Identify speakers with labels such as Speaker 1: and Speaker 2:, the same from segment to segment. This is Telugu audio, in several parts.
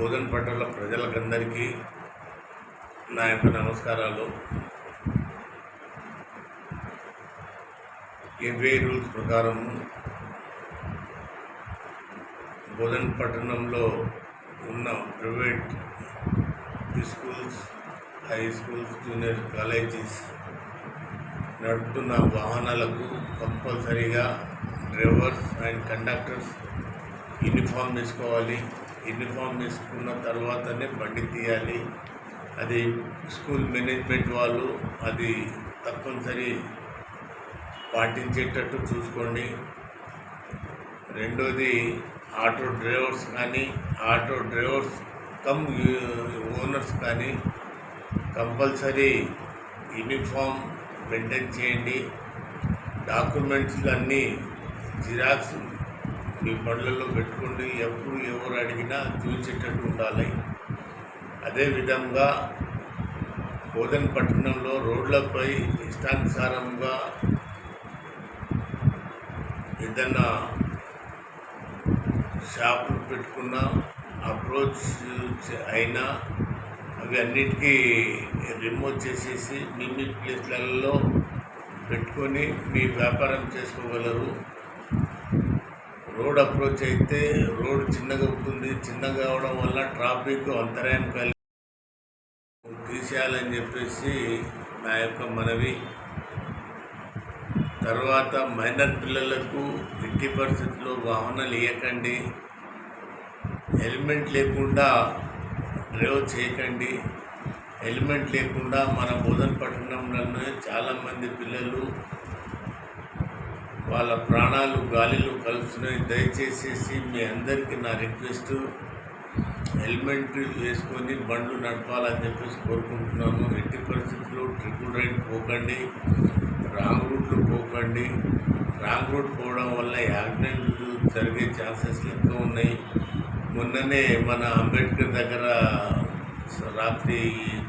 Speaker 1: భోజన పట్టణ ప్రజలకందరికీ నా యొక్క నమస్కారాలు. ఎన్వే రూల్స్ ప్రకారం భోజన పట్టణంలో ఉన్న private schools high schools junior colleges నడుపుతున్న వాహనాలకు కంపల్సరీగా డ్రైవర్స్ అండ్ కండక్టర్స్ యూనిఫామ్ వేసుకోవాలి. యూనిఫామ్ వేసుకున్న తర్వాతనే బండి తీయాలి. అది స్కూల్ మేనేజ్మెంట్ వాళ్ళు అది తప్పనిసరి పాటించేటట్టు చూసుకోండి. రెండోది ఆటో డ్రైవర్స్ కానీ ఆటో డ్రైవర్స్ కమ్ ఓనర్స్ కానీ కంపల్సరీ యూనిఫామ్ మెయింటైన్ చేయండి. డాక్యుమెంట్స్ అన్నీ జిరాక్స్ మీ బండ్లలో పెట్టుకోండి. ఎప్పుడు ఎవరు అడిగినా చూసేటట్టు ఉండాలి. అదేవిధంగా బోధన్ పట్టణంలో రోడ్లపై ఇష్టానుసారంగా ఏదన్నా షాపులు పెట్టుకున్న అప్రోచ్ అయినా అవి అన్నిటికీ రిమూవ్ చేసేసి మీ మీ ప్లేస్లలో పెట్టుకొని మీ వ్యాపారం చేసుకోగలరు. రోడ్ అప్రోచ్ అయితే రోడ్ చిన్నగా ఉంటుంది చిన్నగా అవడం వల్ల ట్రాఫిక్ అంతరాయం కలిగి తీసేయాలని చెప్పేసి నా యొక్క మనవి. తర్వాత మైనర్ పిల్లలకు ఎట్టి పరిస్థితుల్లో వాహనాలు ఇవ్వకండి హెల్మెట్ లేకుండా డ్రైవ్ చేయకండి. హెల్మెట్ లేకుండా మన బోధన పట్టణంలోనే చాలామంది పిల్లలు వాళ్ళ ప్రాణాలు గాలిలో కలుస్తున్నాయి. దయచేసేసి మీ అందరికీ నా రిక్వెస్ట్ హెల్మెట్ వేసుకొని బండ్లు నడపాలని చెప్పేసి కోరుకుంటున్నాను. ఎట్టి పరిస్థితుల్లో ట్రిపుల్ రైడ్ పోకండి రాంగ్ రూట్లో పోకండి. రాంగ్ రూట్ పోవడం వల్ల యాక్సిడెంట్లు జరిగే ఛాన్సెస్ ఎక్కువ ఉన్నాయి. మొన్ననే మన అంబేద్కర్ దగ్గర రాత్రి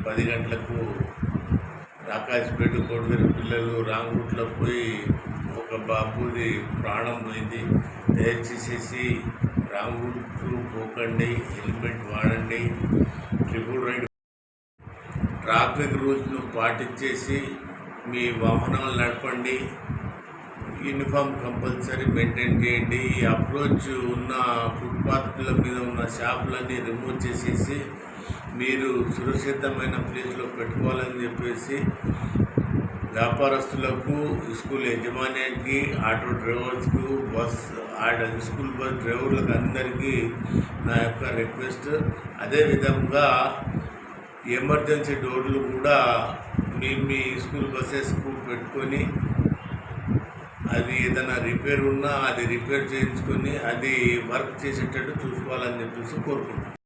Speaker 1: పది గంటలకు రాకాశపేట కోటివేరు పిల్లలు రాంగ్ రూట్లో పోయి ఒక బాబుది ప్రాణం పోయింది. దయచేసేసి రాంగ్ రూట్లు పోకండి హెల్మెట్ వాడండి ట్రిపుల్ రైడ్. ట్రాఫిక్ రూల్స్ను పాటించేసి మీ వాహనాలు నడపండి. యూనిఫామ్ కంపల్సరీ మెయింటైన్ చేయండి. ఈ అప్రోచ్ ఉన్న ఫుట్పాత్ల మీద ఉన్న షాపులన్నీ రిమూవ్ చేసేసి మీరు సురక్షితమైన ప్లేస్లో పెట్టుకోవాలని చెప్పేసి వ్యాపారస్తులకు స్కూల్ యజమానికి ఆటో డ్రైవర్స్కు బస్ ఆడ స్కూల్ బస్ డ్రైవర్లకు అందరికీ నా యొక్క రిక్వెస్ట్. అదేవిధంగా ఎమర్జెన్సీ డోర్లు కూడా మీ మీ స్కూల్ బస్సెస్కు పెట్టుకొని అది ఏదైనా రిపేర్ ఉన్నా అది రిపేర్ చేయించుకొని అది వర్క్ చేసేటట్టు చూసుకోవాలని చెప్పేసి కోరుకుంటున్నాను.